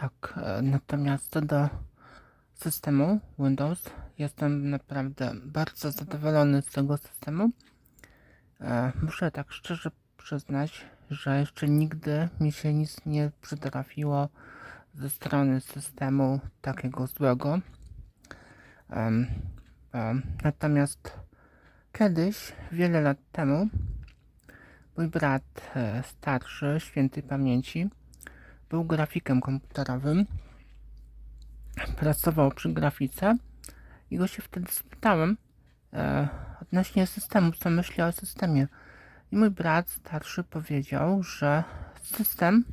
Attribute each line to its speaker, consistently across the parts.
Speaker 1: Tak, e, natomiast do systemu Windows, jestem naprawdę bardzo zadowolony z tego systemu. E, Muszę tak szczerze przyznać, że jeszcze nigdy mi się nic nie przytrafiło ze strony systemu takiego złego. Em, em, Natomiast kiedyś, wiele lat temu, mój brat e, starszy, świętej pamięci, był grafikiem komputerowym. Pracował przy grafice i go się wtedy spytałem e, odnośnie systemu, co myśli o systemie. I mój brat starszy powiedział, że system,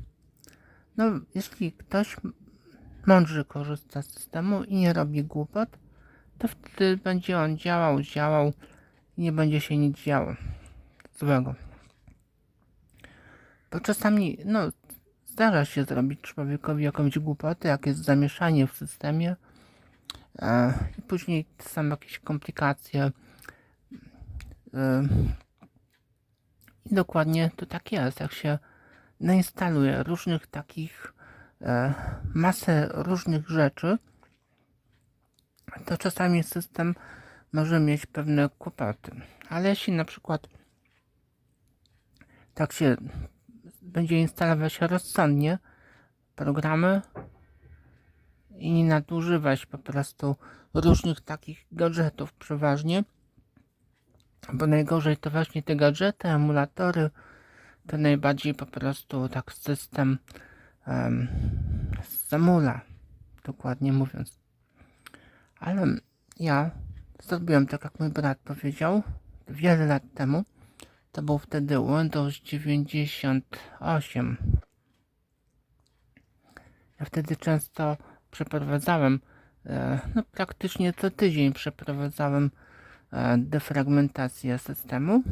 Speaker 1: no jeśli ktoś mądrze korzysta z systemu i nie robi głupot, to wtedy będzie on działał, działał i nie będzie się nic działo złego. Bo czasami, no, zdarza się zrobić człowiekowi jakąś głupotę, jak jest zamieszanie w systemie i później są jakieś komplikacje. E, I dokładnie to tak jest, jak się nainstaluje różnych takich e, masę różnych rzeczy, to czasami system może mieć pewne kłopoty. Ale jeśli na przykład tak się będzie instalować rozsądnie programy i nie nadużywać po prostu różnych takich gadżetów przeważnie, bo najgorzej to właśnie te gadżety, emulatory, to najbardziej po prostu tak system um, zamula, dokładnie mówiąc. Ale ja zrobiłem tak, jak mój brat powiedział wiele lat temu. To był wtedy Windows 98. Ja wtedy często przeprowadzałem, e, no praktycznie co tydzień przeprowadzałem e, defragmentację systemu.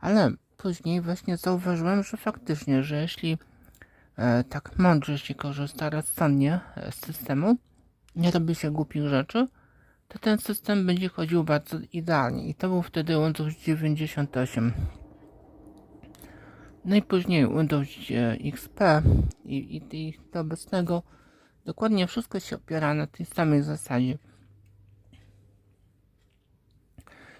Speaker 1: Ale później właśnie zauważyłem, że faktycznie, że jeśli e, tak mądrze się korzysta rozsądnie z systemu, nie robi się głupich rzeczy, to ten system będzie chodził bardzo idealnie. I to był wtedy Windows 98. No i później Windows XP i, i, i do obecnego dokładnie wszystko się opiera na tej samej zasadzie.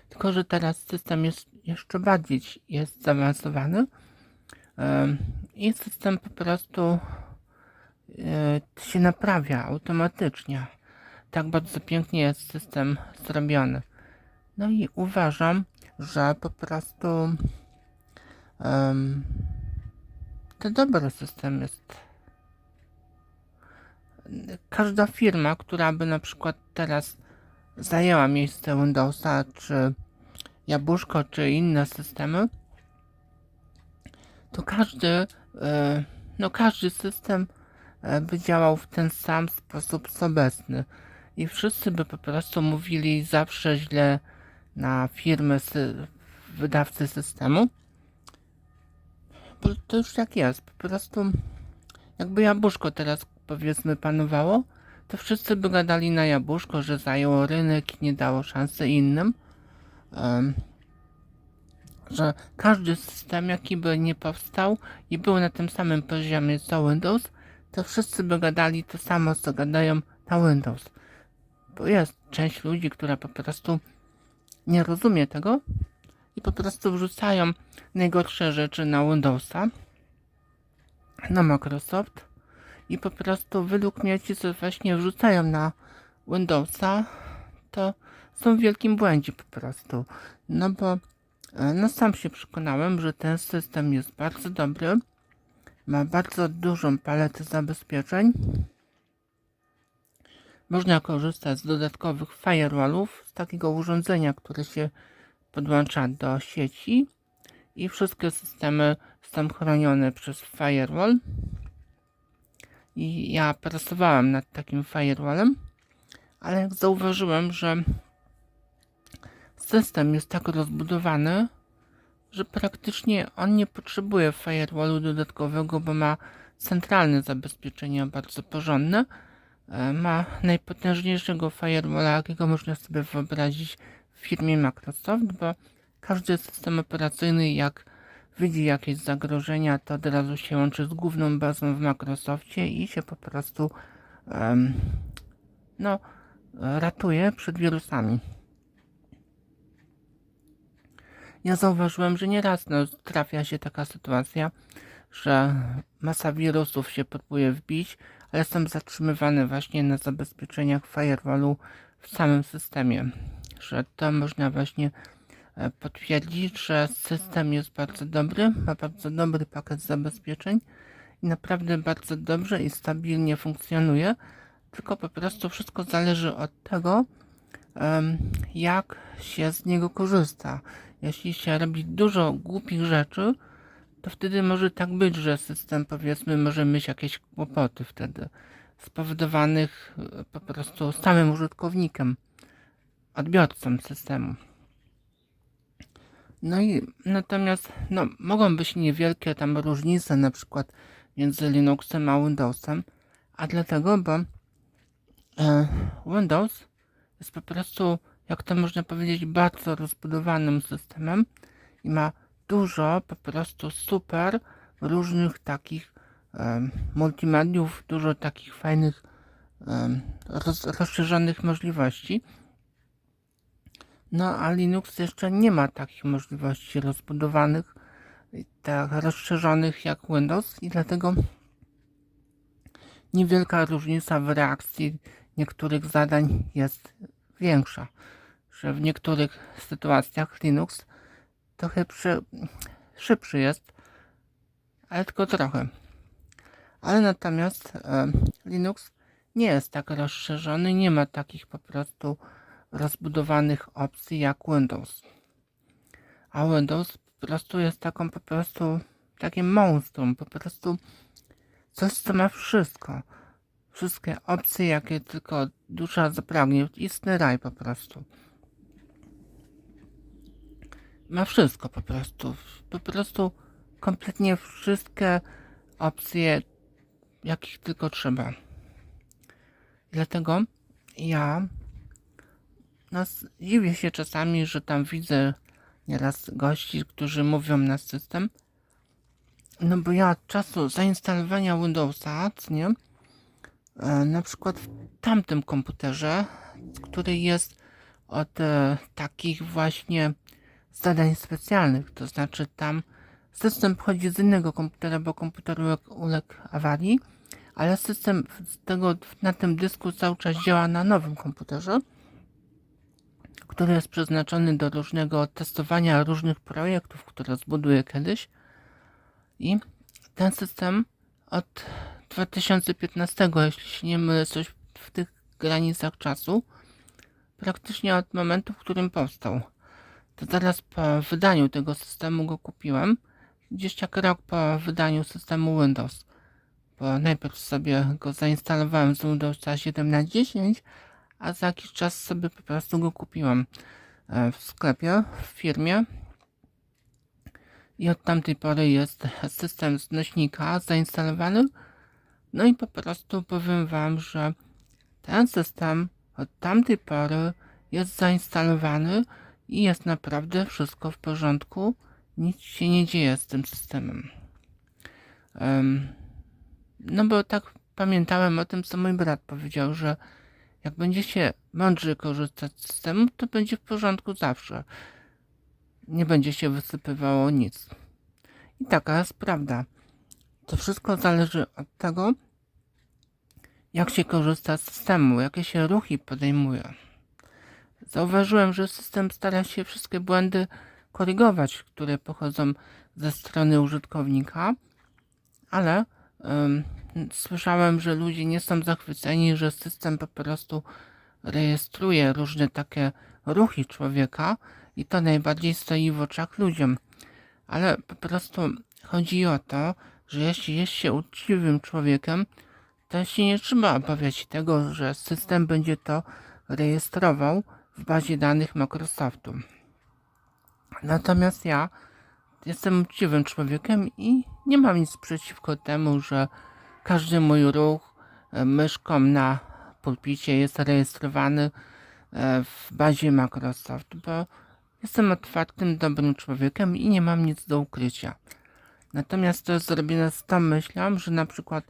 Speaker 1: Tylko, że teraz system jest jeszcze bardziej jest zaawansowany i system po prostu y, się naprawia automatycznie tak bardzo pięknie jest system zrobiony. No i uważam, że po prostu um, to dobry system jest. Każda firma, która by na przykład teraz zajęła miejsce Windowsa, czy Jabłuszko, czy inne systemy, to każdy, e, no każdy system e, by działał w ten sam sposób co obecny i wszyscy by po prostu mówili zawsze źle na firmy wydawcy systemu. Bo to już tak jest. Po prostu jakby jabłuszko teraz powiedzmy panowało, to wszyscy by gadali na jabłuszko, że zajęło rynek i nie dało szansy innym. Um, że każdy system, jaki by nie powstał i był na tym samym poziomie co Windows, to wszyscy by gadali to samo, co gadają na Windows. Jest część ludzi, która po prostu nie rozumie tego i po prostu wrzucają najgorsze rzeczy na Windowsa, na Microsoft i po prostu według mnie ci, co właśnie wrzucają na Windowsa, to są w wielkim błędzie po prostu. No bo e, no sam się przekonałem, że ten system jest bardzo dobry, ma bardzo dużą paletę zabezpieczeń można korzystać z dodatkowych firewallów, z takiego urządzenia, które się podłącza do sieci i wszystkie systemy są chronione przez firewall. I ja pracowałem nad takim firewallem, ale zauważyłem, że system jest tak rozbudowany, że praktycznie on nie potrzebuje firewallu dodatkowego, bo ma centralne zabezpieczenia bardzo porządne ma najpotężniejszego firewalla, jakiego można sobie wyobrazić w firmie Microsoft, bo każdy system operacyjny, jak widzi jakieś zagrożenia, to od razu się łączy z główną bazą w Microsoftie i się po prostu em, no, ratuje przed wirusami. Ja zauważyłem, że nieraz no, trafia się taka sytuacja, że masa wirusów się próbuje wbić, ale są zatrzymywane właśnie na zabezpieczeniach firewallu w samym systemie. Że to można właśnie e, potwierdzić, że system jest bardzo dobry, ma bardzo dobry pakiet zabezpieczeń i naprawdę bardzo dobrze i stabilnie funkcjonuje, tylko po prostu wszystko zależy od tego, jak się z niego korzysta. Jeśli się robi dużo głupich rzeczy, to wtedy może tak być, że system powiedzmy może mieć jakieś kłopoty wtedy spowodowanych e, po prostu samym użytkownikiem, odbiorcą systemu. No i natomiast no, mogą być niewielkie tam różnice na przykład między Linuxem a Windowsem, a dlatego, bo e, Windows jest po prostu, jak to można powiedzieć, bardzo rozbudowanym systemem i ma dużo po prostu super różnych takich multimediów, dużo takich fajnych roz, rozszerzonych możliwości. No a Linux jeszcze nie ma takich możliwości rozbudowanych, tak rozszerzonych jak Windows i dlatego niewielka różnica w reakcji niektórych zadań jest większa, że w niektórych sytuacjach Linux trochę przy, szybszy jest, ale tylko trochę. Ale natomiast e, Linux nie jest tak rozszerzony, nie ma takich po prostu rozbudowanych opcji jak Windows. A Windows po prostu jest taką po prostu takim monstrum, po prostu coś, co ma wszystko. Wszystkie opcje, jakie tylko dusza zapragnie. Istny raj po prostu ma wszystko po prostu. Po prostu kompletnie wszystkie opcje, jakich tylko trzeba. Dlatego ja no, dziwię się czasami, że tam widzę nieraz gości, którzy mówią na system. No bo ja od czasu zainstalowania Windowsa, nie? E, na przykład w tamtym komputerze, który jest od e, takich właśnie zadań specjalnych, to znaczy tam system pochodzi z innego komputera, bo komputer uległ, awarii, ale system tego, na tym dysku cały czas działa na nowym komputerze, który jest przeznaczony do różnego testowania różnych projektów, które zbuduję kiedyś. I ten system od 2015, jeśli się nie mylę, coś w tych granicach czasu, praktycznie od momentu, w którym powstał to zaraz po wydaniu tego systemu go kupiłem. Gdzieś tak rok po wydaniu systemu Windows. Bo najpierw sobie go zainstalowałem z Windowsa 7 na 10, a za jakiś czas sobie po prostu go kupiłem e, w sklepie, w firmie. I od tamtej pory jest system z nośnika zainstalowany. No i po prostu powiem Wam, że ten system od tamtej pory jest zainstalowany i jest naprawdę wszystko w porządku. Nic się nie dzieje z tym systemem. Um, no bo tak pamiętałem o tym, co mój brat powiedział, że jak będziecie mądrze korzystać z systemu, to będzie w porządku zawsze. Nie będzie się wysypywało nic. I taka jest prawda. To wszystko zależy od tego, jak się korzysta z systemu, jakie się ruchy podejmuje. Zauważyłem, że system stara się wszystkie błędy korygować, które pochodzą ze strony użytkownika, ale słyszałem, że ludzie nie są zachwyceni, że system po prostu rejestruje różne takie ruchy człowieka i to najbardziej stoi w oczach ludziom. Ale po prostu chodzi o to, że jeśli jest się uczciwym człowiekiem, to się nie trzeba obawiać tego, że system będzie to rejestrował, w bazie danych Microsoftu. Natomiast ja jestem uczciwym człowiekiem i nie mam nic przeciwko temu, że każdy mój ruch e, myszką na pulpicie jest rejestrowany e, w bazie Microsoft, bo Jestem otwartym, dobrym człowiekiem i nie mam nic do ukrycia. Natomiast to jest zrobione z tą myślą, że na przykład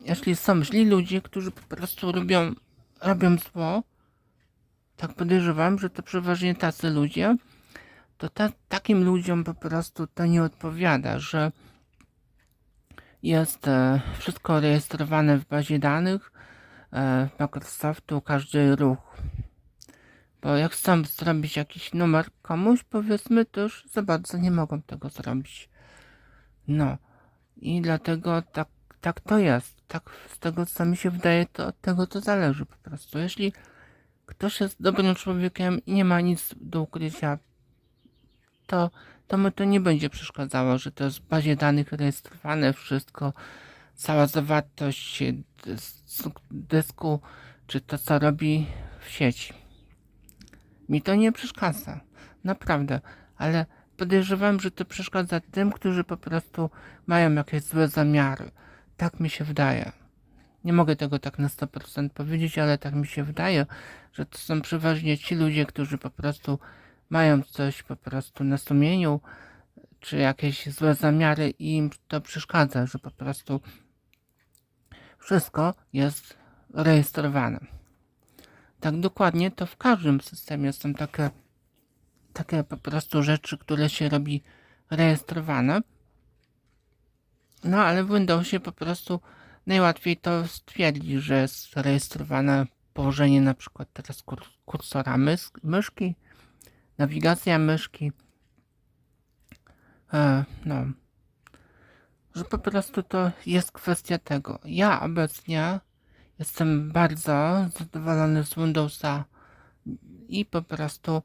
Speaker 1: jeśli są źli ludzie, którzy po prostu robią, robią zło, tak podejrzewam, że to przeważnie tacy ludzie, to ta, takim ludziom po prostu to nie odpowiada, że jest e, wszystko rejestrowane w bazie danych e, Microsoftu, każdy ruch. Bo jak chcą zrobić jakiś numer komuś, powiedzmy, to już za bardzo nie mogą tego zrobić. No. I dlatego tak, tak to jest. Tak z tego, co mi się wydaje, to od tego to zależy po prostu. Jeśli ktoś jest dobrym człowiekiem i nie ma nic do ukrycia, to, to mu to nie będzie przeszkadzało, że to jest w bazie danych rejestrowane wszystko, cała zawartość dys- dysku, czy to, co robi w sieci. Mi to nie przeszkadza. Naprawdę. Ale podejrzewam, że to przeszkadza tym, którzy po prostu mają jakieś złe zamiary. Tak mi się wydaje. Nie mogę tego tak na 100% powiedzieć, ale tak mi się wydaje, że to są przeważnie ci ludzie, którzy po prostu mają coś po prostu na sumieniu, czy jakieś złe zamiary i im to przeszkadza, że po prostu wszystko jest rejestrowane. Tak dokładnie to w każdym systemie są takie, takie po prostu rzeczy, które się robi rejestrowane. No ale w Windowsie po prostu najłatwiej to stwierdzić, że jest rejestrowane położenie na przykład teraz kur kursora mys myszki, nawigacja myszki. E, no. Że po prostu to jest kwestia tego. Ja obecnie jestem bardzo zadowolony z Windowsa i po prostu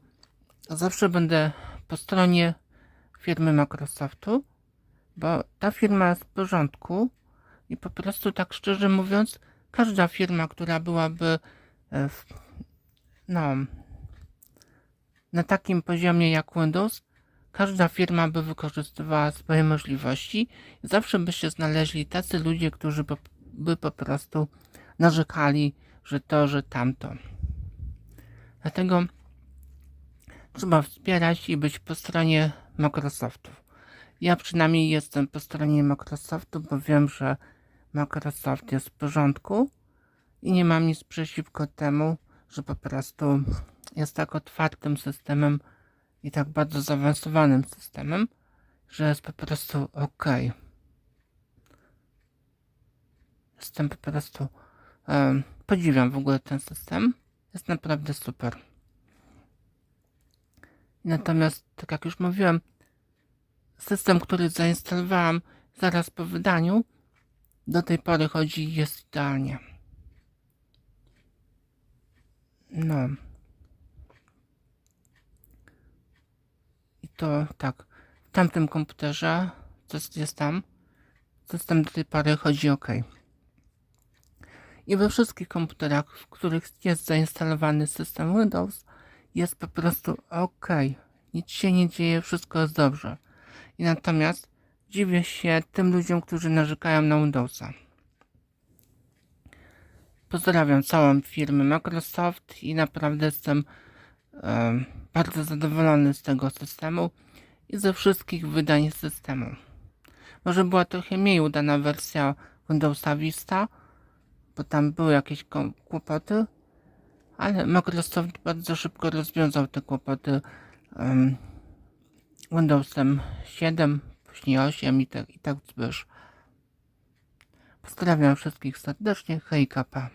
Speaker 1: zawsze będę po stronie firmy Microsoftu, bo ta firma jest w porządku i po prostu tak szczerze mówiąc, każda firma, która byłaby e, w, no, na takim poziomie jak Windows, każda firma by wykorzystywała swoje możliwości zawsze by się znaleźli tacy ludzie, którzy by, by po prostu narzekali, że to, że tamto. Dlatego trzeba wspierać i być po stronie Microsoftu. Ja przynajmniej jestem po stronie Microsoftu, bo wiem, że Microsoft jest w porządku i nie mam nic przeciwko temu, że po prostu jest tak otwartym systemem i tak bardzo zaawansowanym systemem, że jest po prostu ok. Jestem po prostu. Um, podziwiam w ogóle ten system. Jest naprawdę super. Natomiast, tak jak już mówiłem, system, który zainstalowałam zaraz po wydaniu, do tej pory chodzi i jest idealnie. No. I to tak. W tamtym komputerze, co jest tam, system do tej pory chodzi ok. I we wszystkich komputerach, w których jest zainstalowany system Windows, jest po prostu ok. Nic się nie dzieje, wszystko jest dobrze. I natomiast dziwię się tym ludziom, którzy narzekają na Windowsa. Pozdrawiam całą firmę Microsoft i naprawdę jestem e, bardzo zadowolony z tego systemu i ze wszystkich wydań systemu. Może była trochę mniej udana wersja Windowsa Vista, bo tam były jakieś kłopoty, ale Microsoft bardzo szybko rozwiązał te kłopoty um, Windowsem 7, później 8 i tak, i tak zbysz. Pozdrawiam wszystkich serdecznie, hej kapa.